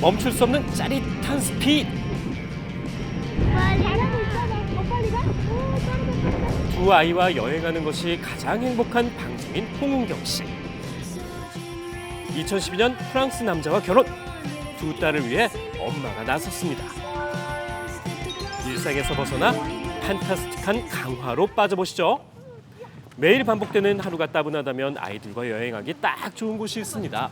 멈출 수 없는 짜릿한 스피드. 두 아이와 여행하는 것이 가장 행복한 방송인 홍은경 씨. 2012년 프랑스 남자와 결혼. 두 딸을 위해 엄마가 나섰습니다. 일상에서 벗어나 판타스틱한 강화로 빠져보시죠. 매일 반복되는 하루가 따분하다면 아이들과 여행하기 딱 좋은 곳이 있습니다.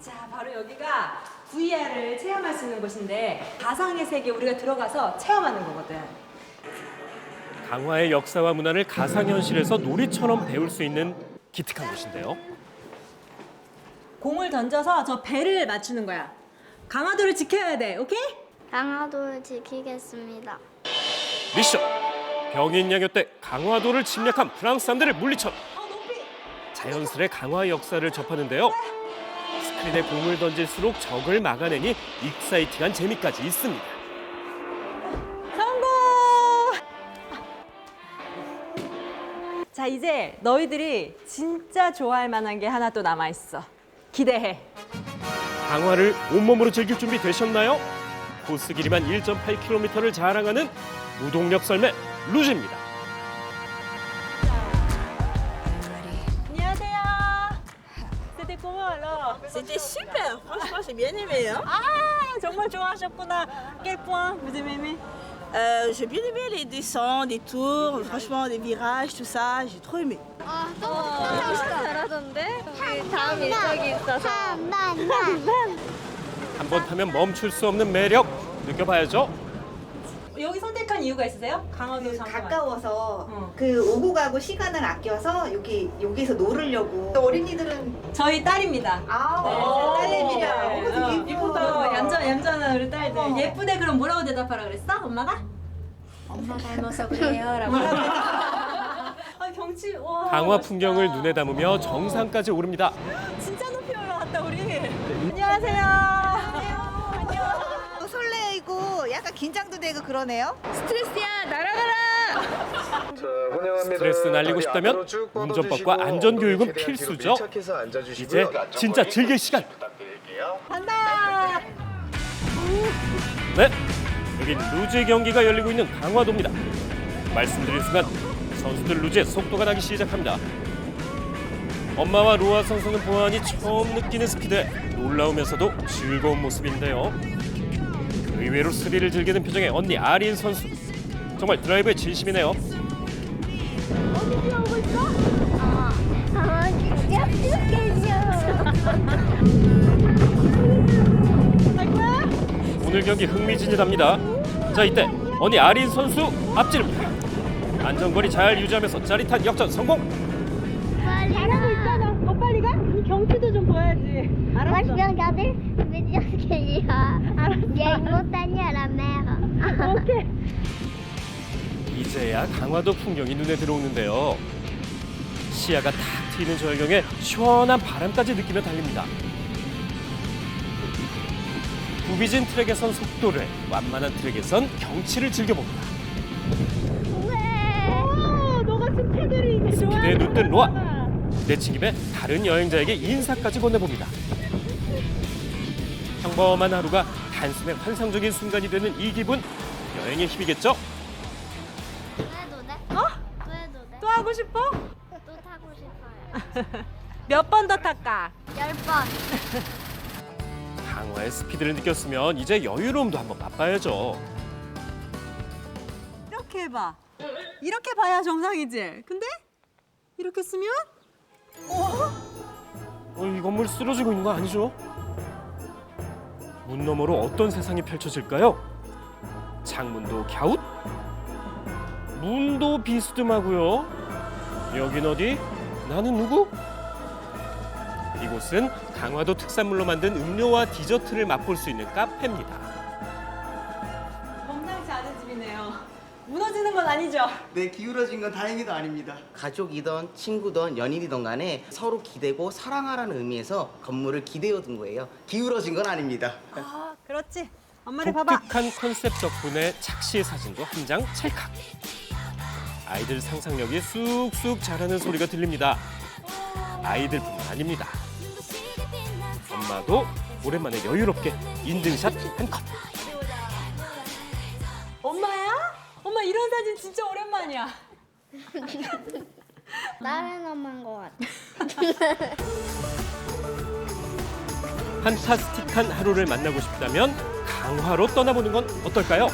자, 바로 여기가 VR을 체험할 수 있는 곳인데 가상의 세계 우리가 들어가서 체험하는 거거든. 강화의 역사와 문화를 가상현실에서 놀이처럼 배울 수 있는 기특한 곳인데요. 공을 던져서 저 배를 맞추는 거야. 강화도를 지켜야 돼. 오케이? 강화도를 지키겠습니다. 미션! 병인 양요 때 강화도를 침략한 프랑스 사람들을 물리쳐 어, 높이. 자연스레 강화 역사를 접하는데요. 스크린에 공을 던질수록 적을 막아내니 익사이팅한 재미까지 있습니다. 성공! 자, 이제 너희들이 진짜 좋아할 만한 게 하나 또 남아 있어. 기대해. 강화를 온몸으로 즐길 준비 되셨나요? 코스 길이만 1.8km를 자랑하는 무동력 썰매 루즈입니다. Comment alors? C'était super, franchement j'ai bien aimé. Hein. 아, 정말 좋아하셨구나. Quel point vous avez aimé? Euh, j'ai bien aimé les descentes, les tours, franchement les virages, tout ça, j'ai trop aimé. 아, 또 잘하던데? 우리 다음 일정이 있어서. 한 번 타면 멈출 수 없는 매력 느껴봐야죠. 여기 선택한 이유가 있으세요? 강화도 그 장관. 가까워서 어. 그 오고 가고 시간을 아껴서 여기 여기서 놀으려고 어린이들은 저희 딸입니다. 아 네, 딸내미랑 네. 어머 어, 되게 예쁘다 어, 얌전 얌전한 우리 딸들. 어머. 예쁘대 그럼 뭐라고 대답하라 그랬어? 엄마가? 엄마 닮아서 그래요라고. 아 경치 와. 강화 멋있다. 풍경을 눈에 담으며 정상까지 오릅니다. 진짜 높이 올라왔다 우리. 안녕하세요. 또 설레이고 약간 긴장도 되고 그러네요 스트레스야 날아가라. 스트레스 날리고 싶다면 운전법과 안전교육은 필수죠. 이제 진짜 즐길 시간. 간다. 네, 여긴 루즈 경기가 열리고 있는 강화도입니다. 말씀드린 순간 선수들 루즈의 속도가 나기 시작합니다. 엄마와 로아 선수는 보아하니 처음 느끼는 스피드에 놀라우면서도 즐거운 모습인데요. 의외로 스릴을 즐기는 표정의 언니 아린 선수. 정말 드라이브에 진심이네요. 오늘 경기 흥미진진합니다. 자 이때 언니 아린 선수 앞지릅니다. 안전거리 잘 유지하면서 짜릿한 역전 성공. 잘하고 있잖아. 더 빨리 가. 이 경치도 좀 보야지. Moi, je vais regarder, je vais dire ce qu'il y a. Il y a une montagne à la mer. Ok. 이제야 강화도 풍경이 눈에 들어오는데요. 시야가 탁 트이는 절경에 시원한 바람까지 느끼며 달립니다. 구비진 트랙에선 속도를, 완만한 트랙에선 경치를 즐겨봅니다. 오, 너가 스피드를 스피드에 눈뜬 로아. 내친 김에 다른 여행자에게 인사까지 건네봅니다. 평범한 하루가 단숨에 환상적인 순간이 되는 이 기분, 여행의 힘이겠죠? 또 해도 돼? 어? 또 해도 돼? 또 하고 싶어? 또 타고 싶어요. 몇 번 더 탈까? 열 번. 강화의 스피드를 느꼈으면 이제 여유로움도 한번 맛봐야죠. 이렇게 해봐. 이렇게 봐야 정상이지. 근데 이렇게 쓰면 어, 이 건물 쓰러지고 있는 거 아니죠? 문 너머로 어떤 세상이 펼쳐질까요? 창문도 갸웃? 문도 비스듬하고요. 여긴 어디? 나는 누구? 이곳은 강화도 특산물로 만든 음료와 디저트를 맛볼 수 있는 카페입니다. 건 아니죠? 네, 기울어진 건 다행히도 아닙니다. 가족이던 친구든 연인이든 간에 서로 기대고 사랑하라는 의미에서 건물을 기대어 둔 거예요. 기울어진 건 아닙니다. 아, 그렇지. 엄마를 봐봐. 독특한 컨셉 덕분에 착시 사진도 한 장 찰칵. 아이들 상상력이 쑥쑥 자라는 소리가 들립니다. 아이들뿐만 아닙니다. 엄마도 오랜만에 여유롭게 인증샷 한 컷. 이런 사진 진짜 오랜만이야. 다른 엄마인 것 같아. 판타스틱한 하루를 만나고 싶다면 강화로 떠나보는 건 어떨까요?